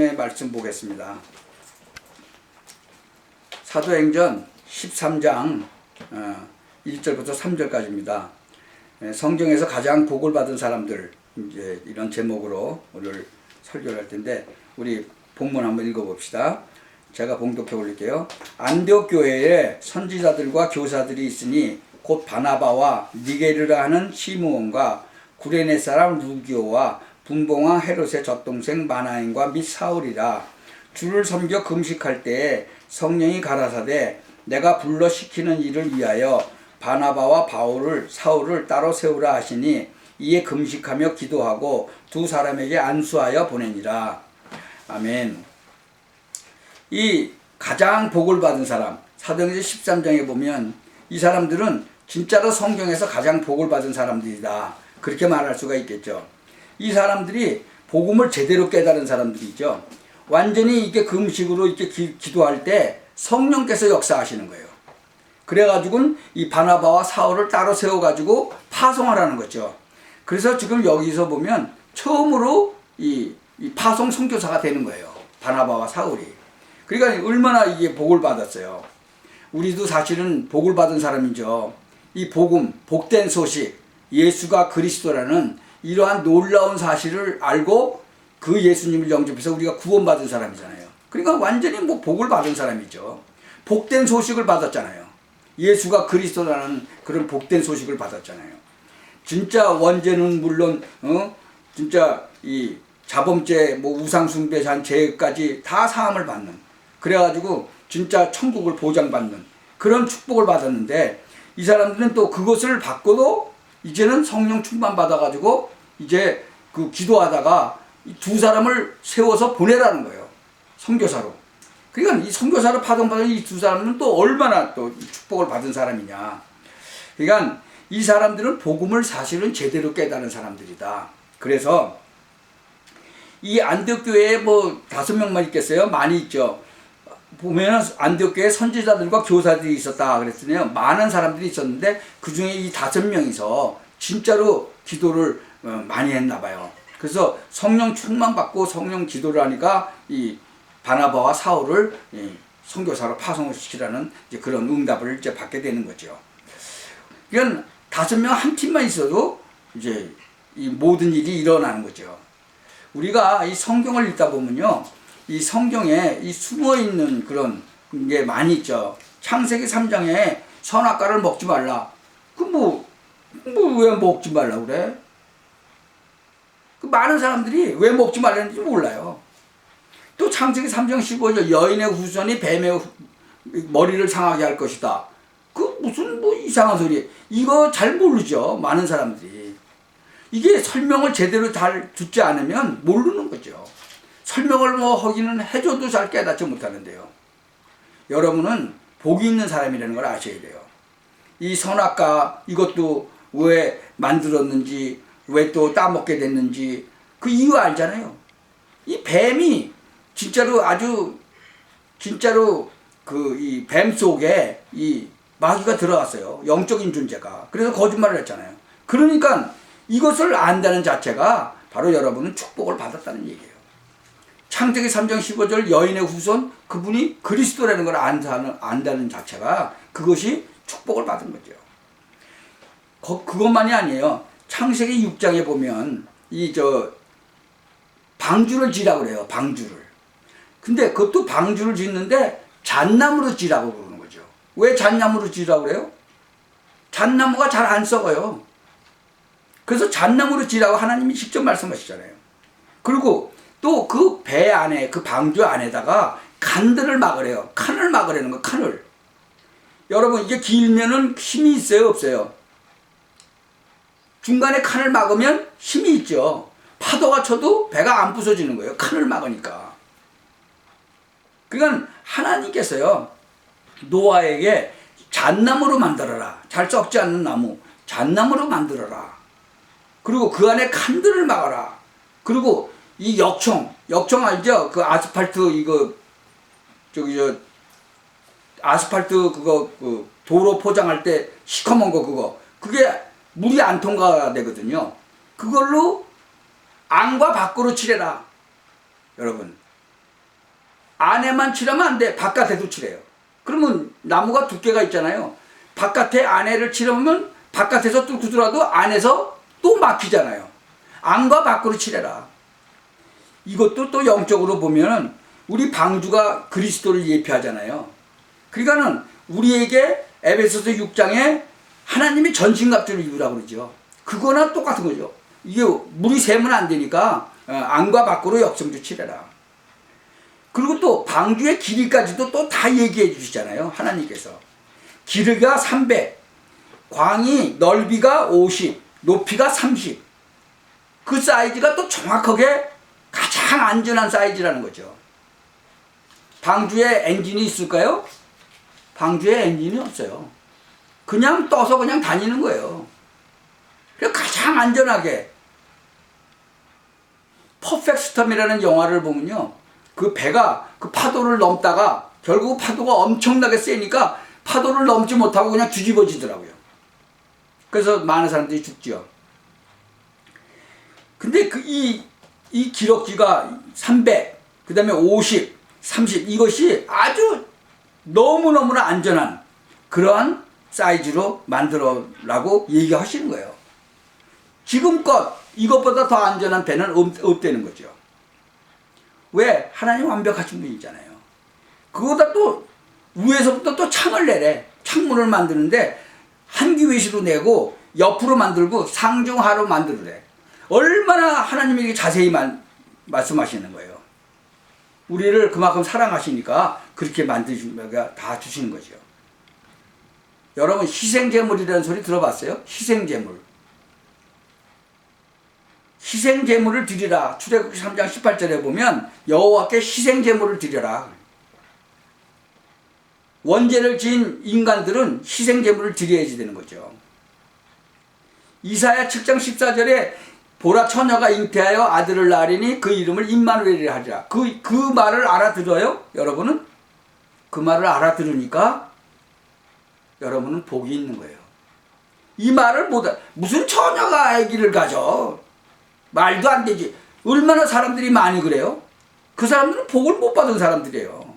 하나님의 말씀 보겠습니다. 사도행전 13장 1절부터 3절까지입니다. 예, 성경에서 가장 복을 받은 사람들 이제 이런 제목으로 오늘 설교를 할 텐데 우리 본문 한번 읽어봅시다. 제가 봉독해 올릴게요. 안디옥 교회에 선지자들과 교사들이 있으니 곧 바나바와 니게르라 하는 시므온과 구레네 사람 루기오와 분봉왕 헤롯의 젖동생 마나인과 및 사울이라 주를 섬겨 금식할 때에 성령이 가라사대 내가 불러 시키는 일을 위하여 바나바와 바울을 사울을 따로 세우라 하시니 이에 금식하며 기도하고 두 사람에게 안수하여 보내니라 아멘. 이 가장 복을 받은 사람 사도행전 13장에 보면 이 사람들은 진짜로 성경에서 가장 복을 받은 사람들이다. 그렇게 말할 수가 있겠죠. 이 사람들이 복음을 제대로 깨달은 사람들이죠. 완전히 이게 금식으로 이렇게 기, 기도할 때 성령께서 역사하시는 거예요. 그래가지고 이 바나바와 사울을 따로 세워가지고 파송하라는 거죠. 그래서 지금 여기서 보면 처음으로 이, 이 파송 선교사가 되는 거예요. 바나바와 사울이. 그러니까 얼마나 이게 복을 받았어요. 우리도 사실은 복을 받은 사람이죠. 이 복음, 복된 소식, 예수가 그리스도라는 이러한 놀라운 사실을 알고 그 예수님을 영접해서 우리가 구원받은 사람이잖아요. 그러니까 완전히 뭐 복을 받은 사람이죠. 복된 소식을 받았잖아요. 예수가 그리스도라는 그런 복된 소식을 받았잖아요. 진짜 원죄는 물론 어 진짜 이 자범죄 뭐 우상숭배 한 죄까지 다 사함을 받는 그래가지고 진짜 천국을 보장받는 그런 축복을 받았는데 이 사람들은 또 그것을 받고도 이제는 성령 충만 받아가지고 이제 그 기도하다가 두 사람을 세워서 보내라는 거예요. 선교사로. 그러니까 이 선교사로 파송받은 이 두 사람은 또 얼마나 또 축복을 받은 사람이냐. 그러니까 이 사람들은 복음을 사실은 제대로 깨달은 사람들이다. 그래서 이 안디옥 교회에 뭐 다섯 명만 있겠어요? 많이 있죠. 보면은 안디옥 교회 선지자들과 교사들이 있었다 그랬더니요. 많은 사람들이 있었는데 그 중에 이 다섯 명이서 진짜로 기도를 어, 많이 했나 봐요. 그래서 성령 충만 받고 성령 기도를 하니까 이 바나바와 사울을 이 선교사로 파송을 시키라는 그런 응답을 이제 받게 되는 거죠. 이건 다섯 명 한 팀만 있어도 이제 이 모든 일이 일어나는 거죠. 우리가 이 성경을 읽다 보면요. 이 성경에 이 숨어 있는 그런 게 많이 있죠. 창세기 3장에 선악과를 먹지 말라. 그 뭐, 뭐 왜 먹지 말라 그래? 그 많은 사람들이 왜 먹지 말라는지 몰라요. 또 창세기 3장 15절 여인의 후손이 뱀의 후- 머리를 상하게 할 것이다. 그 무슨 뭐 이상한 소리. 이거 잘 모르죠. 많은 사람들이. 이게 설명을 제대로 잘 듣지 않으면 모르는. 설명을 뭐 하기는 해줘도 잘 깨닫지 못하는데요. 여러분은 복이 있는 사람이라는 걸 아셔야 돼요. 이 선악과 이것도 왜 만들었는지 왜 또 따먹게 됐는지 그 이유 알잖아요. 이 뱀이 진짜로 아주 진짜로 그 이 뱀 속에 이 마귀가 들어갔어요. 영적인 존재가. 그래서 거짓말을 했잖아요. 그러니까 이것을 안다는 자체가 바로 여러분은 축복을 받았다는 얘기예요. 창세기 3장 15절 여인의 후손 그분이 그리스도라는 걸 안다는, 안다는 자체가 그것이 축복을 받은 거죠. 거, 그것만이 아니에요. 창세기 6장에 보면 이 저 방주를 지라고 그래요. 방주를. 근데 그것도 방주를 짓는데 잣나무로 지라고 그러는 거죠. 왜 잣나무로 지라고 그래요? 잣나무가 잘 안 썩어요. 그래서 잣나무로 지라고 하나님이 직접 말씀하시잖아요. 그리고 또 그 배 안에 그 방주 안에다가 간들을 막으래요. 칸을 막으라는 거 칸을. 여러분 이게 길면은 힘이 있어요 없어요? 중간에 칸을 막으면 힘이 있죠. 파도가 쳐도 배가 안 부서지는 거예요. 칸을 막으니까. 그러니까 하나님께서요 노아에게 잣나무로 만들어라. 잘 썩지 않는 나무 잣나무로 만들어라. 그리고 그 안에 칸들을 막아라. 그리고 이 역청, 역청 알죠? 그 아스팔트 이거 저기 저 아스팔트 그거 그 도로 포장할 때 시커먼 거 그거 그게 물이 안 통과되거든요. 그걸로 안과 밖으로 칠해라. 여러분 안에만 칠하면 안 돼. 바깥에도 칠해요. 그러면 나무가 두께가 있잖아요. 바깥에 안에를 칠하면 바깥에서 들어와도 안에서 또 막히잖아요. 안과 밖으로 칠해라. 이것도 또 영적으로 보면은 우리 방주가 그리스도를 예표하잖아요. 그러니까는 우리에게 에베소서 6장에 하나님이 전신갑주를 입으라고 그러죠. 그거나 똑같은 거죠. 이게 물이 새면 안 되니까 어, 안과 밖으로 역성주 칠해라. 그리고 또 방주의 길이까지도 또 다 얘기해 주시잖아요. 하나님께서. 길이가 300, 광이 넓이가 50, 높이가 30. 그 사이즈가 또 정확하게 가장 안전한 사이즈라는 거죠. 방주에 엔진이 있을까요? 방주에 엔진이 없어요. 그냥 떠서 그냥 다니는 거예요. 그래서 가장 안전하게 퍼펙스텀이라는 영화를 보면요. 그 배가 그 파도를 넘다가 결국 파도가 엄청나게 세니까 파도를 넘지 못하고 그냥 뒤집어지더라고요. 그래서 많은 사람들이 죽죠. 근데 그 이 이 기록기가 300, 그 다음에 50, 30 이것이 아주 너무너무나 안전한 그러한 사이즈로 만들어라고 얘기하시는 거예요. 지금껏 이것보다 더 안전한 배는 없, 없다는 거죠. 왜? 하나님 완벽하신 분이잖아요. 그거다 또 위에서부터 또 창을 내래. 창문을 만드는데 한기위시로 내고 옆으로 만들고 상중하로 만들으래. 얼마나 하나님이 이렇게 자세히 만, 말씀하시는 거예요. 우리를 그만큼 사랑하시니까 그렇게 만드시가 다 주시는 거죠. 여러분 희생제물이라는 소리 들어봤어요? 희생제물. 희생제물을 드리라. 출애굽기 3장 18절에 보면 여호와께 희생제물을 드려라. 원죄를 지은 인간들은 희생제물을 드려야지 되는 거죠. 이사야 7장 14절에 보라 처녀가 잉태하여 아들을 낳으리니 그 이름을 임마누엘이라 하리라. 그, 그 말을 알아들어요? 여러분은? 그 말을 알아들으니까 여러분은 복이 있는 거예요. 이 말을 못, 알- 무슨 처녀가 아기를 가져? 말도 안 되지. 얼마나 사람들이 많이 그래요? 그 사람들은 복을 못 받은 사람들이에요.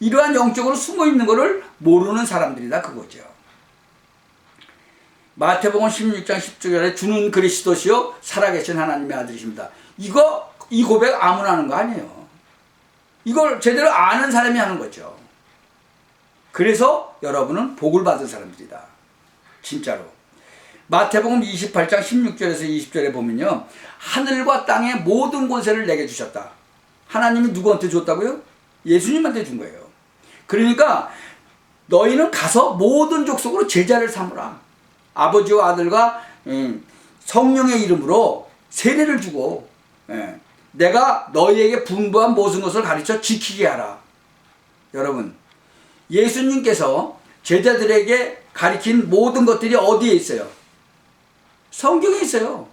이러한 영적으로 숨어 있는 것을 모르는 사람들이다 그거죠. 마태복음 16장 10절에 주는 그리스도시요 살아계신 하나님의 아들이십니다. 이거 이 고백 아무나 하는 거 아니에요. 이걸 제대로 아는 사람이 하는 거죠. 그래서 여러분은 복을 받은 사람들이다. 진짜로. 마태복음 28장 16절에서 20절에 보면요. 하늘과 땅의 모든 권세를 내게 주셨다. 하나님이 누구한테 줬다고요? 예수님한테 준 거예요. 그러니까 너희는 가서 모든 족속으로 제자를 삼으라. 아버지와 아들과 음, 성령의 이름으로 세례를 주고 예, 내가 너희에게 분부한 모든 것을 가르쳐 지키게 하라. 여러분, 예수님께서 제자들에게 가르친 모든 것들이 어디에 있어요? 성경에 있어요.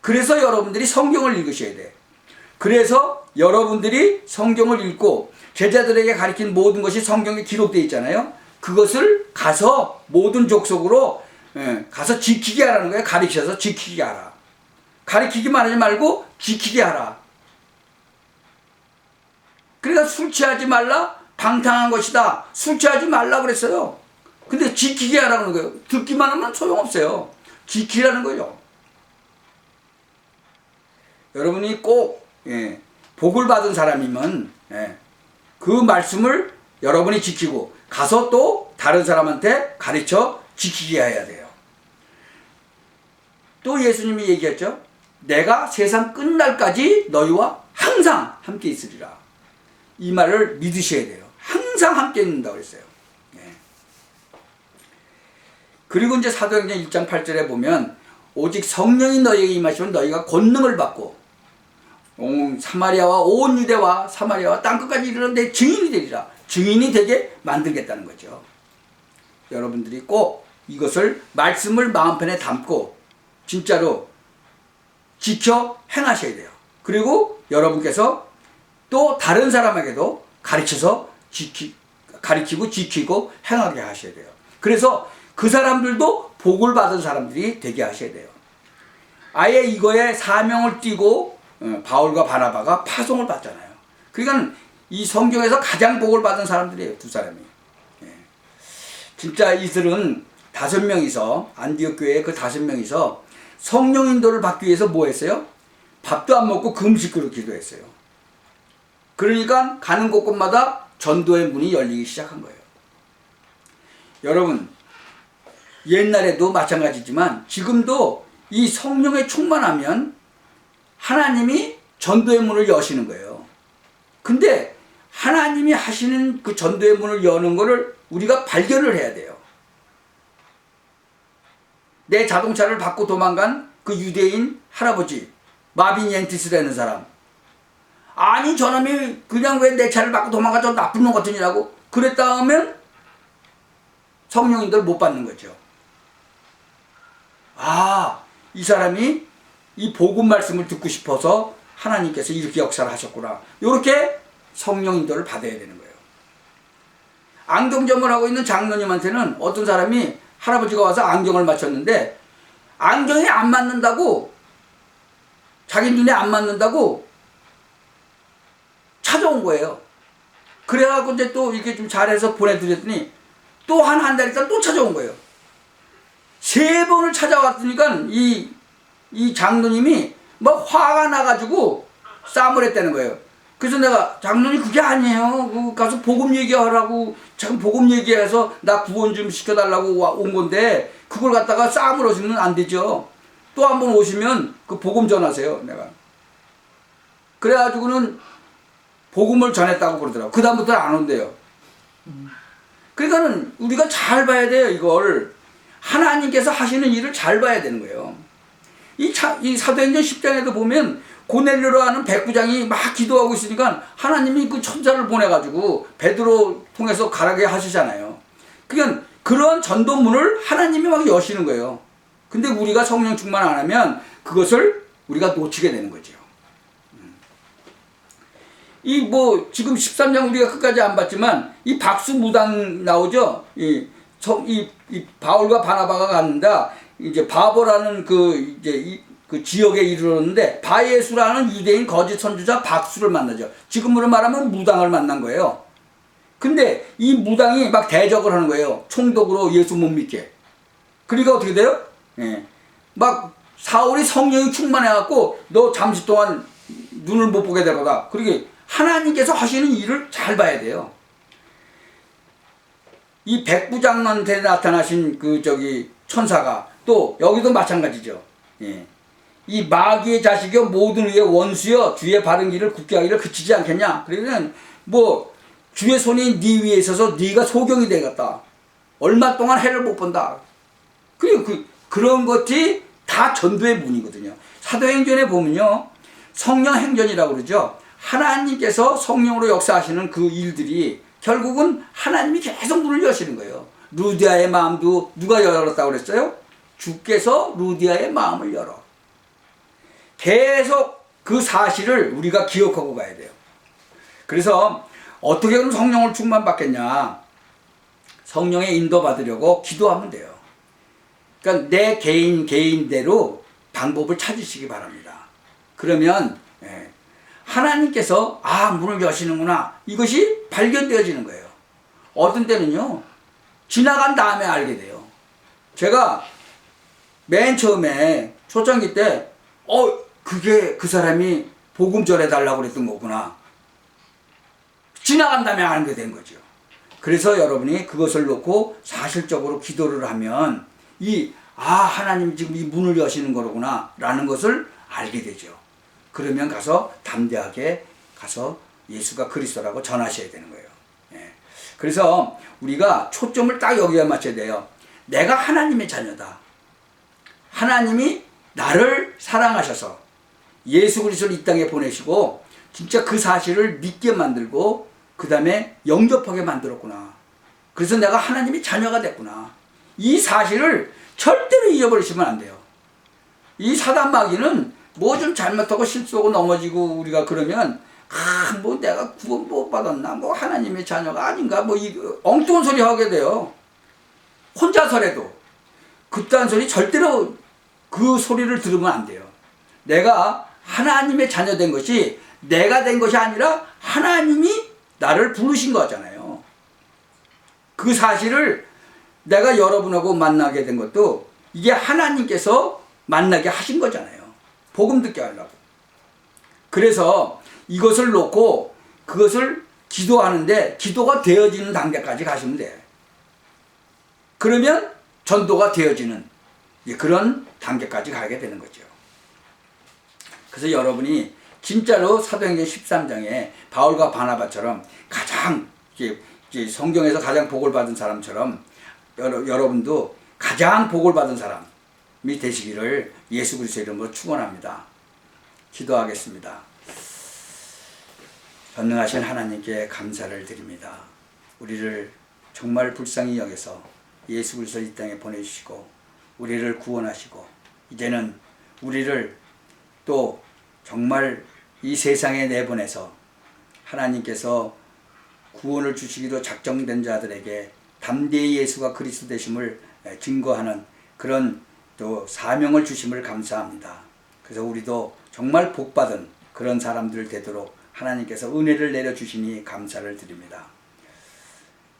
그래서 여러분들이 성경을 읽으셔야 돼. 그래서 여러분들이 성경을 읽고 제자들에게 가르친 모든 것이 성경에 기록되어 있잖아요. 그것을 가서 모든 족속으로 예, 가서 지키게 하라는 거예요. 가르쳐서 지키게 하라. 가르치기만 하지 말고 지키게 하라. 그러니까 술 취하지 말라 방탕한 것이다. 술 취하지 말라 그랬어요. 근데 지키게 하라는 거예요. 듣기만 하면 소용없어요. 지키라는 거죠. 여러분이 꼭 예, 복을 받은 사람이면 예, 그 말씀을 여러분이 지키고 가서 또 다른 사람한테 가르쳐 지키게 해야 돼요. 또 예수님이 얘기했죠. 내가 세상 끝날까지 너희와 항상 함께 있으리라. 이 말을 믿으셔야 돼요. 항상 함께 있는다고 그랬어요. 예. 그리고 이제 사도행전 1장 8절에 보면 오직 성령이 너희에게 임하시면 너희가 권능을 받고 온 사마리아와 온 유대와 사마리아와 땅끝까지 이르는 내 증인이 되리라. 증인이 되게 만들겠다는 거죠. 여러분들이 꼭 이것을 말씀을 마음편에 담고 진짜로 지켜 행하셔야 돼요. 그리고 여러분께서 또 다른 사람에게도 가르쳐서 지키, 가르치고 지키고 행하게 하셔야 돼요. 그래서 그 사람들도 복을 받은 사람들이 되게 하셔야 돼요. 아예 이거에 사명을 띠고 어, 바울과 바나바가 파송을 받잖아요. 그러니까 이 성경에서 가장 복을 받은 사람들이에요. 두 사람이. 예. 진짜 이들은 다섯 명이서 안디옥 교회에 그 다섯 명이서 성령 인도를 받기 위해서 뭐 했어요? 밥도 안 먹고 금식 그릇 기도했어요. 그러니까 가는 곳곳마다 전도의 문이 열리기 시작한 거예요. 여러분, 옛날에도 마찬가지지만 지금도 이 성령에 충만하면 하나님이 전도의 문을 여시는 거예요. 근데 하나님이 하시는 그 전도의 문을 여는 거를 우리가 발견을 해야 돼요. 내 자동차를 받고 도망간 그 유대인 할아버지 마빈 옌티스라는 사람. 아니 저놈이 그냥 왜 내 차를 받고 도망가죠 나쁜 놈 같으니라고 그랬다 하면 성령인들 못 받는 거죠. 아 이 사람이 이 복음 말씀을 듣고 싶어서 하나님께서 이렇게 역사를 하셨구나. 이렇게 성령 인도를 받아야 되는 거예요 안경점을 하고 있는 장로님한테는 어떤 사람이 할아버지가 와서 안경을 맞췄는데 안경이 안 맞는다고 자기 눈에 안 맞는다고 찾아온 거예요. 그래갖고 이제 또 이렇게 좀 잘해서 보내드렸더니 또 한 한 달 있다 또 찾아온 거예요. 세 번을 찾아왔으니까 이, 이 장로님이 막 화가 나가지고 싸움을 했다는 거예요. 그래서 내가 장로님 그게 아니에요. 그 가서 복음 얘기하라고 참 복음 얘기해서 나 구원 좀 시켜달라고 와- 온 건데 그걸 갖다가 싸움을 하시면 안 되죠. 또 한 번 오시면 그 복음 전하세요. 내가 그래가지고는 복음을 전했다고 그러더라고. 그 다음부터 안 온대요. 그러니까는 우리가 잘 봐야 돼요. 이걸 하나님께서 하시는 일을 잘 봐야 되는 거예요. 이, 차, 이 사도행전 10장에도 보면 고넬료라는 백부장이 막 기도하고 있으니까 하나님이 그 천사를 보내가지고 베드로 통해서 가라게 하시잖아요. 그러니까 그런 전도문을 하나님이 막 여시는 거예요. 근데 우리가 성령 충만 안 하면 그것을 우리가 놓치게 되는 거죠. 이 뭐 지금 13장 우리가 끝까지 안 봤지만 이 박수 무당 나오죠. 이, 성, 이, 이 바울과 바나바가 갔는다. 이제 바보라는 그 이제 이, 그 지역에 이르렀는데 바예수라는 유대인 거짓 선주자 박수를 만나죠. 지금으로 말하면 무당을 만난 거예요. 근데 이 무당이 막 대적을 하는 거예요. 총독으로 예수 못 믿게. 그러니까 어떻게 돼요? 예. 막 사울이 성령이 충만해갖고 너 잠시 동안 눈을 못 보게 될 거다. 그러게 하나님께서 하시는 일을 잘 봐야 돼요. 이 백부장한테 나타나신 그 저기 천사가 또 여기도 마찬가지죠. 예. 이 마귀의 자식이여 모든 의의 원수여 주의 바른 길을 굳게 하기를 그치지 않겠냐. 그러면 뭐 주의 손이 네 위에 있어서 네가 소경이 되겠다. 얼마 동안 해를 못 본다. 그리고 그, 그런 것이 다 전도의 문이거든요. 사도행전에 보면요. 성령 행전이라고 그러죠. 하나님께서 성령으로 역사하시는 그 일들이 결국은 하나님이 계속 문을 여시는 거예요. 루디아의 마음도 누가 열었다고 그랬어요? 주께서 루디아의 마음을 열어. 계속 그 사실을 우리가 기억하고 가야 돼요. 그래서 어떻게 그럼 성령을 충만 받겠냐? 성령의 인도 받으려고 기도하면 돼요. 그러니까 내 개인 개인대로 방법을 찾으시기 바랍니다. 그러면 예, 하나님께서 아 문을 여시는구나 이것이 발견되어지는 거예요. 어떤 때는요 지나간 다음에 알게 돼요. 제가 맨 처음에 초창기 때 어 그게 그 사람이 복음 전해 달라고 그랬던 거구나. 지나간 다음에 알게 된 거죠. 그래서 여러분이 그것을 놓고 사실적으로 기도를 하면 이, 아, 하나님 지금 이 문을 여시는 거로구나, 라는 것을 알게 되죠. 그러면 가서 담대하게 가서 예수가 그리스도라고 전하셔야 되는 거예요. 예. 그래서 우리가 초점을 딱 여기에 맞춰야 돼요. 내가 하나님의 자녀다. 하나님이 나를 사랑하셔서 예수 그리스도를 이 땅에 보내시고 진짜 그 사실을 믿게 만들고 그 다음에 영접하게 만들었구나. 그래서 내가 하나님의 자녀가 됐구나. 이 사실을 절대로 잊어버리시면 안 돼요. 이 사단 마귀는 뭐 좀 잘못하고 실수하고 넘어지고 우리가 그러면 아, 뭐 내가 구원 못 받았나? 뭐 하나님의 자녀가 아닌가? 뭐 이 엉뚱한 소리 하게 돼요. 혼자서라도 그딴 소리 절대로 그 소리를 들으면 안 돼요. 내가 하나님의 자녀 된 것이 내가 된 것이 아니라 하나님이 나를 부르신 거잖아요. 그 사실을 내가 여러분하고 만나게 된 것도 이게 하나님께서 만나게 하신 거잖아요. 복음 듣게 하려고. 그래서 이것을 놓고 그것을 기도하는데 기도가 되어지는 단계까지 가시면 돼. 그러면 전도가 되어지는 예, 그런 단계까지 가게 되는 거죠. 그래서 여러분이 진짜로 사도행전 13장에 바울과 바나바처럼 가장 성경에서 가장 복을 받은 사람처럼 여러, 여러분도 가장 복을 받은 사람이 되시기를 예수 그리스도 이름으로 축원합니다. 기도하겠습니다. 전능하신 하나님께 감사를 드립니다. 우리를 정말 불쌍히 여겨서 예수 그리스도 이 땅에 보내주시고 우리를 구원하시고 이제는 우리를 또 정말 이 세상에 내보내서 하나님께서 구원을 주시기로 작정된 자들에게 담대히 예수가 그리스도 되심을 증거하는 그런 또 사명을 주심을 감사합니다. 그래서 우리도 정말 복받은 그런 사람들 되도록 하나님께서 은혜를 내려주시니 감사를 드립니다.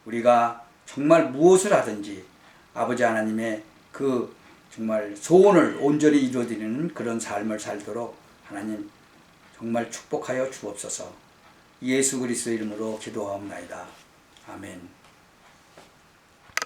우리가 정말 무엇을 하든지 아버지 하나님의 그 정말 소원을 온전히 이루어드리는 그런 삶을 살도록 하나님 정말 축복하여 주옵소서 예수 그리스도 이름으로 기도하옵나이다. 아멘.